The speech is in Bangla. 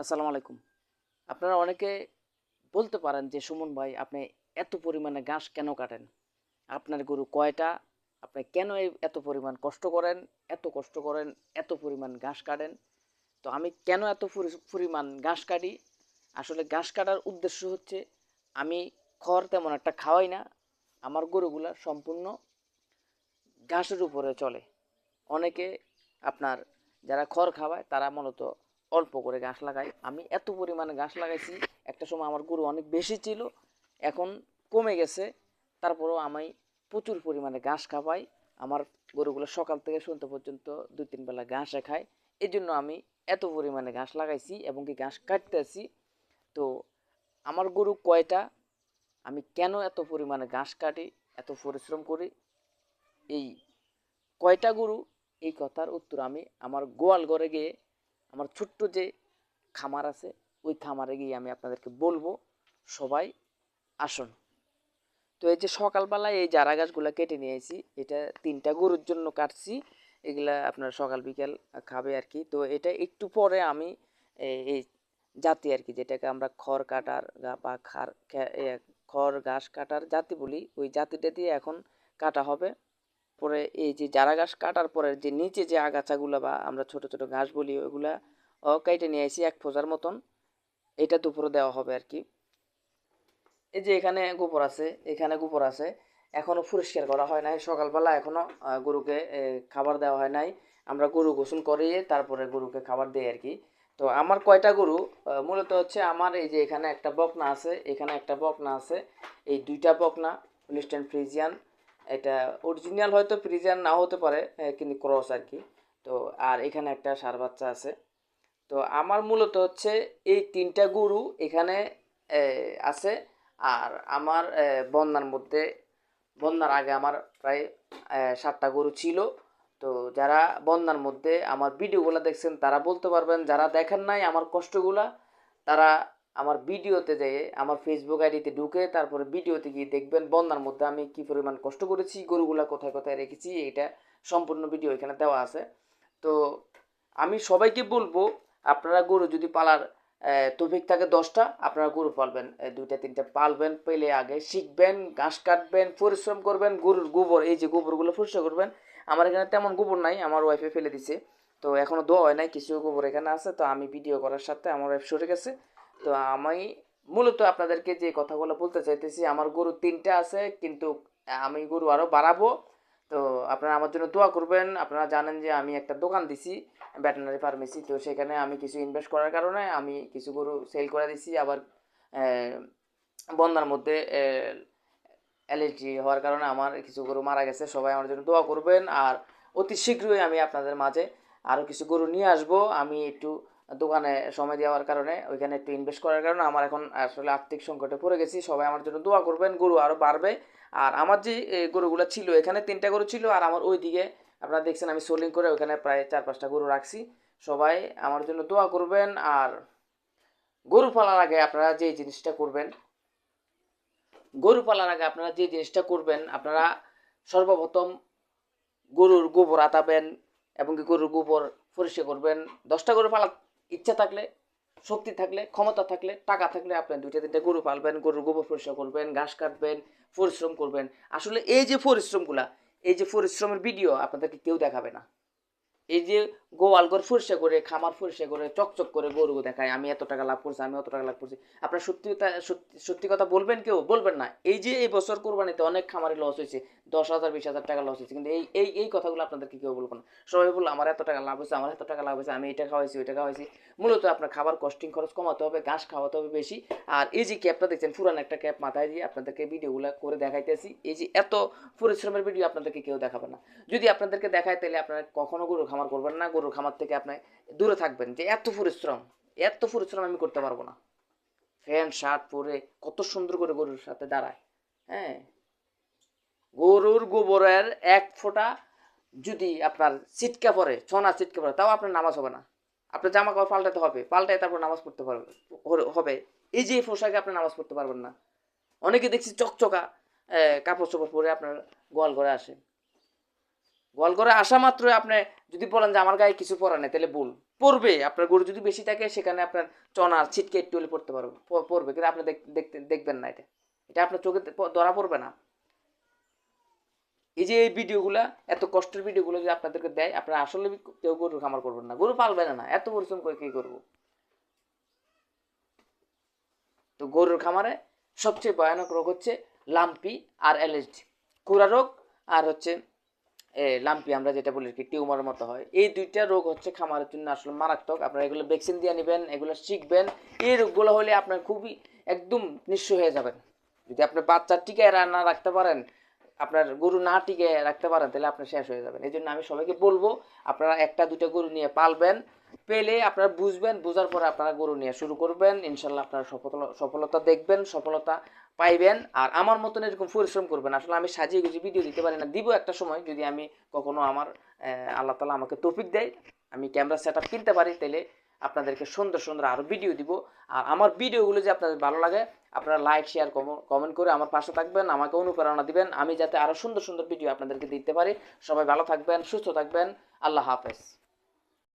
আসসালামু আলাইকুম। আপনারা অনেকে বলতে পারেন যে, সুমন ভাই, আপনি এত পরিমাণে ঘাস কেন কাটেন? আপনার গরু কয়টা? আপনি কেন এত পরিমাণ কষ্ট করেন? এত কষ্ট করেন, এত পরিমাণ ঘাস কাটেন? তো আমি কেন এত পরিমাণ ঘাস কাটি? আসলে ঘাস কাটার উদ্দেশ্য হচ্ছে, আমি খড় তেমন একটা খাওয়াই না। আমার গরুগুলা সম্পূর্ণ ঘাসের উপরে চলে। অনেকে আপনার যারা খড় খাওয়ায়, তারা মূলত অল্প করে ঘাস লাগাই। আমি এত পরিমাণে ঘাস লাগাইছি, একটা সময় আমার গরু অনেক বেশি ছিল, এখন কমে গেছে। তারপরেও আমি প্রচুর পরিমাণে ঘাস খাওয়াই। আমার গরুগুলো সকাল থেকে সন্ধ্যা পর্যন্ত দুই, তিন বেলা ঘাসে খায়। এই জন্য আমি এত পরিমাণে ঘাস লাগাইছি এবং কি ঘাস কাটতেছি তো আমার গরু কয়টা? আমি কেন এত পরিমাণে ঘাস কাটি, এত পরিশ্রম করি? এই কয়টা গরু? এই কথার উত্তর আমি আমার গোয়াল ঘরে গিয়ে আমার ছোট্ট যে খামার আছে, ওই খামারে গিয়ে আমি আপনাদেরকে বলব, সবাই আসুন। তো এই যে সকালবেলায় এই চারা গাছগুলো কেটে নিয়েছি এটা তিনটা গরুর জন্য কাটছি, এগুলা আপনার সকাল বিকেল খাবে আর কি। তো এটা একটু পরে আমি এই- জাতি আর কি, যেটাকে আমরা খড় কাটার বা খার খড়, ঘাস কাটার জাতি বলি, ওই জাতিটা দিয়ে এখন কাটা হবে। পরে এই যে চারা ঘাস কাটার পরে যে নিচে যে আগাছাগুলো বা আমরা ছোট ছোট ঘাস বলি, ওইগুলা কেটে নিয়ে আসি এক ফোজার মতন। এটা দুপুরে দেওয়া হবে আর কি। এই যে এখানে গোবর আছে, এখানে গোবর আছে। এখনও পরিষ্কার করা হয় নাই। সকালবেলা এখনও গরুকে খাবার দেওয়া হয় নাই। আমরা গরু গোসল করিয়ে তারপরে গরুকে খাবার দিই আর কি। তো আমার কয়টা গরু মূলত হচ্ছে আমার এই যে এখানে একটা বকনা আছে, এখানে একটা বকনা আছে। এই দুইটা বকনা লিস্টেন ফ্রিজিয়ান এটা অরিজিনাল হয়তো ফ্রিজিয়ান নাও হতে পারে কিন্তু ক্রস আর কি। তো, আর এখানে একটা সার বাচ্চা আছে। তো আমার মূলত হচ্ছে এই তিনটা গরু এখানে আছে। আর আমার বন্যার মধ্যে, বন্যার আগে আমার প্রায় সাতটা গরু ছিল। তো যারা বন্যার মধ্যে আমার ভিডিওগুলো দেখছেন, তারা বলতে পারবেন, যারা দেখেন নাই আমার কষ্টগুলা, তারা আমার ভিডিওতে যেয়ে আমার ফেসবুক আইডিতে ঢুকে তারপরে ভিডিওতে গিয়ে দেখবেন বন্যার মধ্যে আমি কি পরিমাণ কষ্ট করেছি, গরুগুলা কোথায় কোথায় রেখেছি এটা সম্পূর্ণ ভিডিও এখানে দেওয়া আছে। তো আমি সবাইকে বলব, আপনারা গরু যদি পালার তৌফিক থাকে দশটা, আপনারা গরু পালবেন। দুইটা, তিনটা পালবেন, পেলে আগে শিখবেন, ঘাস কাটবেন, পরিশ্রম করবেন, গরুর গোবর, এই যে গোবরগুলো পরিষ্কার করবেন, আমার এখানে তেমন গোবর নাই, আমার ওয়াইফে ফেলে দিছে। তো এখনও দোয়া হয় নাই, কিছু গোবর এখানে আছে, তো আমি ভিডিও করার সাথে আমার ওয়াইফ সরে গেছে। তো আমি মূলত আপনাদেরকে যে কথাগুলো বলতে চাইতেছি আমার গরু তিনটা আছে কিন্তু আমি গরু আরও বাড়াবো। তো আপনারা আমার জন্য দোয়া করবেন। আপনারা জানেন যে আমি একটা দোকান দিছি ভেটেনারি ফার্মেসি তো সেখানে আমি কিছু ইনভেস্ট করার কারণে আমি কিছু গরু সেল করে দিছি। আবার আহ, বন্যার মধ্যে অ্যালার্জি হওয়ার কারণে আমার কিছু গরু মারা গেছে। সবাই আমার জন্য দোয়া করবেন। আর অতি শীঘ্রই আমি আপনাদের মাঝে আরও কিছু গরু নিয়ে আসব। আমি একটু দোকানে সময় দেওয়ার কারণে, ওইখানে একটু ইনভেস্ট করার কারণে আমার এখন আসলে আর্থিক সংকটে পড়ে গেছি। সবাই আমার জন্য দোয়া করবেন, গরু আরও বাড়বে। আর আমার যে গরুগুলো ছিল, এখানে তিনটা গরু ছিল, আর আমার ওই দিকে আপনারা দেখছেন আমি সোলিং করে ওখানে প্রায় চার পাঁচটা গরু রাখছি। সবাই আমার জন্য দোয়া করবেন, আর গরু পালার আগে আপনারা যে জিনিসটা করবেন, গরু পালার আগে আপনারা যে জিনিসটা করবেন, আপনারা সর্বপ্রথম গরুর গোবর আতাবেন এবং গরুর গোবর পরিষ্কার করবেন। দশটা গরু পালার ইচ্ছা থাকলে, শক্তি থাকলে, ক্ষমতা থাকলে, টাকা থাকলে আপনি দুইটা তিনটা গরু পালবেন, গরুর গোবর পরিষ্কার করবেন, ঘাস কাটবেন, পরিশ্রম করবেন। আসলে এই যে পরিশ্রমগুলা, এই যে পরিশ্রমের ভিডিও আপনাদেরকে কেউ দেখাবে না। এই যে গোয়াল ঘর পরিষ্কার করে, খামার পরিষ্কার করে, চকচক করে গরু দেখায়, আমি এত টাকা লাভ করছি, আমি অত টাকা লাভ করছি। আপনার সত্যি সত্যি কথা বলবেন কেউ? বলবেন না। এই যে এই বছর কোরবানিতে অনেক খামারে লস হয়েছে, দশ হাজার, বিশ হাজার টাকা লস হয়েছে, কিন্তু এই এই এই কথাগুলো আপনাদেরকে কেউ বলব না। সবাই বলল, আমার এত টাকা লাভ হয়েছে, আমার এত টাকা লাভ হয়েছে, আমি এটা খাওয়াইছি, ওইটা খাওয়াইছি। মূলত আপনার খাবার কস্টিং খরচ কমাতে হবে, ঘাস খাওয়াতে হবে বেশি। আর এই যে ক্যাপটা দেখছেন, পুরান একটা ক্যাপ মাথায় দিয়ে আপনাদেরকে ভিডিওগুলো করে দেখাইতেছি। এই যে এত পরিশ্রমের ভিডিও আপনাদেরকে কেউ দেখাবে না। যদি আপনাদেরকে দেখায়, তাহলে আপনারা কখনো গরুর খামার করবেন না। গরুর খামার থেকে আপনি দূরে থাকবেন যে এত পরিশ্রম এত পরিশ্রম আমি করতে পারব না। ফ্যান, শার্ট পরে কত সুন্দর করে গরুর সাথে দাঁড়ায় হ্যাঁ? গরুর গোবরের এক ফোঁটা যদি আপনার ছিটকা পড়ে, ছনা ছিটকা পড়ে, তাও আপনার নামাজ হবে না। আপনার জামা কাপড় পাল্টাতে হবে পাল্টায় তারপর নামাজ পড়তে পারবে হবে। এই যে পোশাকে আপনি নামাজ পড়তে পারবেন না। অনেকে দেখছি চকচকা কাপড় চোপড় পরে আপনার গোয়াল ঘরে আসে। গোয়াল ঘরে আসা মাত্রই আপনি যদি বলেন যে আমার গায়ে কিছু পরা নেই, তাহলে ভুল পড়বে আপনার গরু যদি বেশি থাকে, সেখানে আপনার চনার ছিটকে একটু হলে পড়তে পারবে পড়বে কিন্তু আপনি দেখতে দেখবেন না এটা। এটা আপনার চোখে ধরা পড়বে না। এই যে এই ভিডিওগুলো, এত কষ্টের ভিডিওগুলো যদি আপনাদেরকে দেয়, আপনারা আসলে কেউ গরু খামার করবেন না। গরু পালবেন না এত পরিশ্রম করে কি করব? তো গরুর খামারে সবচেয়ে ভয়ানক রোগ হচ্ছে লাম্পি আর অ্যালার্জি খুরা রোগ আর হচ্ছে লাম্পি আমরা যেটা বলি কি, টিউমারের মতো হয়। এই দুইটা রোগ হচ্ছে খামারের জন্য আসলে মারাত্মক। আপনারা এগুলো ভ্যাকসিন দিয়ে নেবেন, এগুলো শিখবেন। এই রোগগুলো হলে আপনার খুবই একদম নিঃস্ব হয়ে যাবেন। যদি আপনি বাচ্চা টিকে না রাখতে পারেন, আপনার গরু না টিকে রাখতে পারেন, তাহলে আপনি শেষ হয়ে যাবেন। এই জন্য আমি সবাইকে বলব, আপনারা একটা দুটো গরু নিয়ে পালবেন। পেলে আপনারা বুঝবেন, বোঝার পরে আপনারা গরু নিয়ে শুরু করবেন। ইনশাল্লাহ আপনারা সফলতা সফলতা দেখবেন। সফলতা পাইবেন আর আমার মতন এরকম পরিশ্রম করবেন। আসলে আমি সাজিয়ে গুছিয়ে ভিডিও দিতে পারি না। দিব একটা সময় যদি আমি কখনো আমার আল্লাহ তালা আমাকে তৌফিক দেয়, আমি ক্যামেরা সেট কিনতে পারি তাহলে আপনাদেরকে সুন্দর সুন্দর আরও ভিডিও দিব। আর আমার ভিডিওগুলো যে আপনাদের ভালো লাগে, আপনারা লাইক শেয়ার কমেন্ট করে আমার পাশে থাকবেন, আমাকে অনুপ্রেরণা দিবেন। আমি যাতে আরও সুন্দর সুন্দর ভিডিও আপনাদেরকে দিতে পারি। সবাই ভালো থাকবেন, সুস্থ থাকবেন। আল্লাহ হাফেজ।